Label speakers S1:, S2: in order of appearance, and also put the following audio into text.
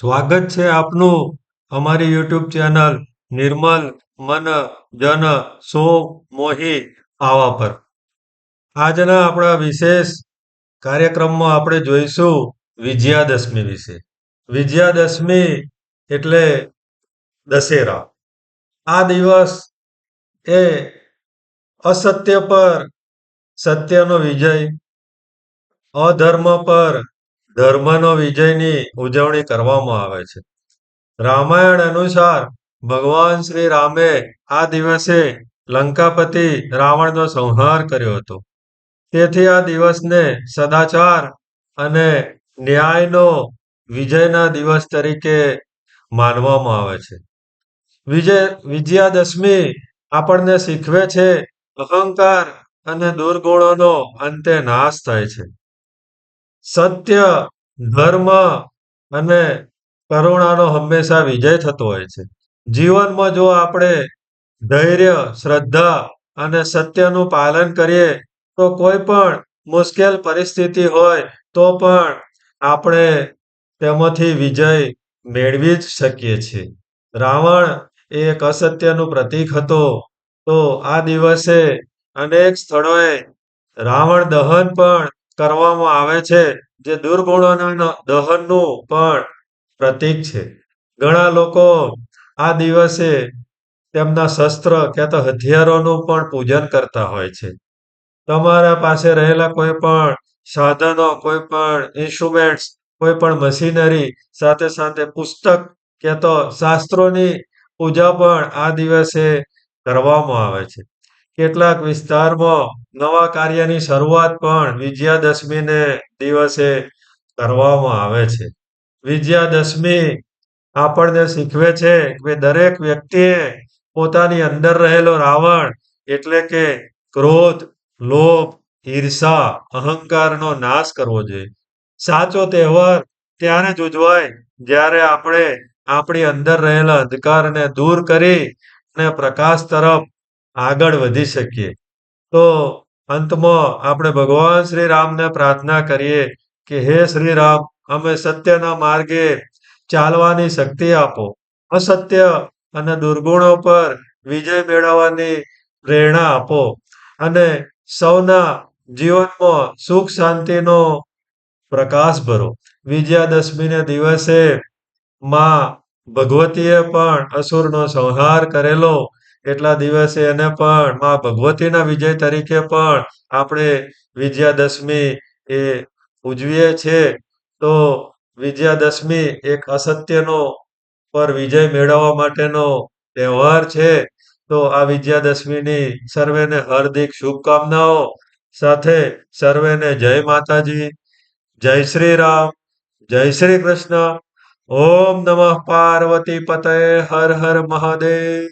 S1: સ્વાગત છે આપનું અમારી યુટ્યુબ ચેનલ નિર્મલ મન જન સો મોહી આવા પર. આજના આપણા વિશેષ કાર્યક્રમમાં આપણે જોઈશું વિજયાદશમી વિશે. વિજયાદશમી એટલે દશેરા. આ દિવસ એ અસત્ય પર સત્યનો વિજય, અધર્મ પર ધર્મનો વિજયની ઉજવણી કરવામાં આવે છે. રામાયણ અનુસાર ભગવાન શ્રી રામે આ દિવસે લંકાપતિ રાવણનો સંહાર કર્યો હતો. તેથી આ દિવસને સદાચાર અને ન્યાયનો વિજયના દિવસ તરીકે માનવામાં આવે છે. વિજય, વિજયાદશમી આપણને શીખવે છે અહંકાર અને દુર્ગુણોનો અંતે નાશ થાય છે. સત્ય, ધર્મ અને કરુણાનો હંમેશા વિજય થતો હોય છે. જીવનમાં જો આપણે ધૈર્ય, શ્રદ્ધા અને સત્યનું પાલન કરીએ, તો કોઈ પણ મુશ્કેલ પરિસ્થિતિ હોય, તો પણ આપણે તેમાંથી વિજય મેળવી જ શકીએ છીએ. રાવણ એ એક અસત્યનું પ્રતીક હતો. તો આ દિવસે અનેક સ્થળોએ રાવણ દહન પણ કરવામાં આવે છે, જે દુર્ગુણોના દહનનું પણ પ્રતીક છે. ઘણા લોકો આ દિવસે તેમના શસ્ત્ર ક્યાં તો હથિયારોનું પણ પૂજન કરતા હોય છે. તમારા પાસે રહેલા કોઈ પણ સાધનો, કોઈ પણ ઇન્સ્ટ્રુમેન્ટ્સ કોઈ પણ મશીનરી, સાથે સાથે પુસ્તક કે તો શાસ્ત્રોની પૂજા પણ આ દિવસે કરવામાં આવે છે. કેટલાક વિસ્તારમાં નવા કાર્યની શરૂઆત પણ વિજયાદશમીને દિવસે કરવામાં આવે છે. વિજયાદશમી આપણને શીખવે છે કે દરેક વ્યક્તિએ પોતાની અંદર રહેલો રાવણ એટલે કે ક્રોધ, લોભ, ઈર્ષા, અહંકારનો નાશ કરવો જોઈએ. સાચો તહેવાર ત્યારે જ ઉજવાય જ્યારે આપણે આપણી અંદર રહેલા અંધકારને દૂર કરી અને પ્રકાશ તરફ આગળ વધી શકીએ. તો અંતમાં આપણે ભગવાન શ્રી રામને પ્રાર્થના કરીએ કે હે શ્રી રામ, અમે સત્યના માર્ગે ચાલવાની શક્તિ આપો. અસત્ય અને દુર્ગુણો પર વિજય મેળવવાની પ્રેરણા આપો. અને સૌના જીવનમાં સુખ શાંતિનો પ્રકાશ ભરો. વિજયાદશમીને દિવસે માં ભગવતીએ પણ અસુરનો સંહાર કરેલો એટલા દિવસે એને પણ માં ભગવતીના વિજય તરીકે પણ આપણે વિજયાદશમી એ ઉજવીએ છીએ તો વિજયાદશમી એક અસત્યનો પર વિજય મેળવવા માટેનો તહેવાર છે. તો આ વિજયાદશમીની સર્વેને હાર્દિક શુભકામનાઓ, સાથે સર્વેને જય માતાજી, જય શ્રી રામ જય શ્રી કૃષ્ણ. ઓમ નમઃ પાર્વતી પતય હર હર મહાદેવ.